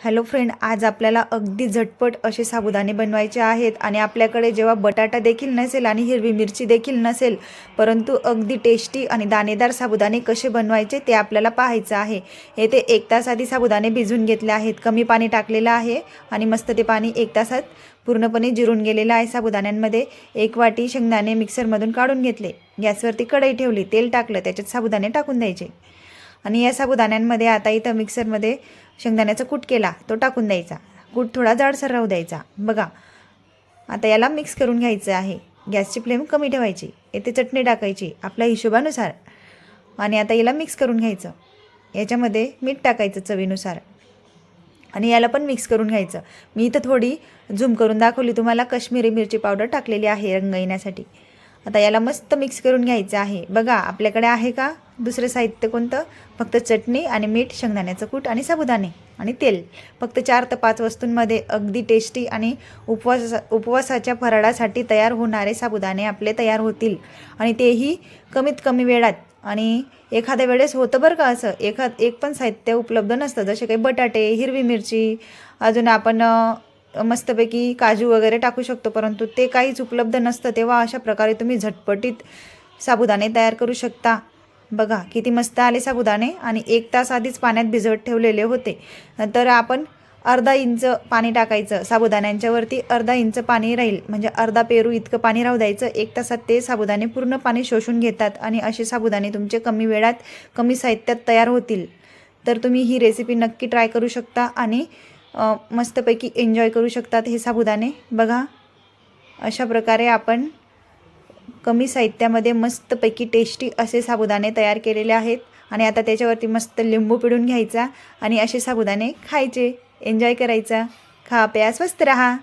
Hello friend आज आपल्याला अगदी झटपट असे साबुदाणे बनवायचे आहेत आणि आपल्याकडे जेव्हा बटाटा देखील नसेल आणि हिरवी मिरची देखील नसेल परंतु अगदी टेस्टी आणि दाणेदार साबुदाणे कसे बनवायचे ते आपल्याला पाहायचं आहे. येथे एक तास आधी साबुदाणे भिजून घेतले आहेत. कमी पाणी टाकलेलं आहे आणि मस्त ते पाणी एक तासात पूर्णपणे जिरून गेलेलं आहे साबुदाण्यांमध्ये. एक वाटी शेंगदाणे मिक्सरमधून काढून घेतले. गॅसवरती कढई ठेवली तेल टाकलं त्याच्यात साबुदाणे टाकून द्यायचे. आणि या साबुदाण्यांमध्ये आता इथं मिक्सरमध्ये शेंगदाण्याचा कूट केला तो टाकून द्यायचा. कूट थोडा जाडसर राहू द्यायचा. बघा आता याला मिक्स करून घ्यायचं आहे. गॅसची फ्लेम कमी ठेवायची. येथे चटणी टाकायची आपल्या हिशोबानुसार. आणि आता याला मिक्स करून घ्यायचं. याच्यामध्ये मीठ टाकायचं चवीनुसार. आणि याला पण मिक्स करून घ्यायचं. मी इथं थोडी झूम करून दाखवली. तुम्हाला काश्मीरी मिरची पावडर टाकलेली आहे रंग येण्यासाठी. आता याला मस्त मिक्स करून घ्यायचं आहे. बघा आपल्याकडे आहे का? दुसरं साहित्य कोणतं? फक्त चटणी आणि मीठ शेंगदाण्याचं कूट आणि साबुदाणे आणि तेल. फक्त चार ते पाच वस्तूंमध्ये अगदी टेस्टी आणि उपवास उपवासाच्या फराळासाठी तयार होणारे साबुदाणे आपले तयार होतील. आणि तेही कमीत कमी वेळात. आणि एखाद्या वेळेस होतं बरं का असं? एखाद एक पण साहित्य उपलब्ध नसतं. जसे काही बटाटे हिरवी मिरची अजून आपण मस्तपैकी काजू वगैरे टाकू शकतो. परंतु ते काहीच उपलब्ध नसतं. तेव्हा अशा प्रकारे तुम्ही झटपटीत साबुदाणे तयार करू शकता. बघा किती मस्त आले साबुदाणे आणि एक तास आधीच पाण्यात भिजवत ठेवलेले होते. तर आपण अर्धा इंच पाणी टाकायचं साबुदाण्यांच्या वरती अर्धा इंच पाणी राहील. म्हणजे अर्धा पेरू इतकं पाणी राहू द्यायचं एक तासात ते साबुदाणे पूर्ण पाणी शोषून घेतात आणि असे साबुदाणे तुमचे कमी वेळात कमी साहित्यात तयार होतील. तर तुम्ही ही रेसिपी नक्की ट्राय करू शकता आणि मस्तपैकी एन्जॉय करू शकतात हे साबुदाणे. बघा अशा प्रकारे आपण कमी साहित्यामध्ये मस्तपैकी टेस्टी असे साबुदाणे तयार केलेले आहेत. आणि आता त्याच्यावरती मस्त लिंबू पिळून घ्यायचा आणि असे साबुदाणे खायचे. एन्जॉय करायचा. खा प्या स्वस्त रहा.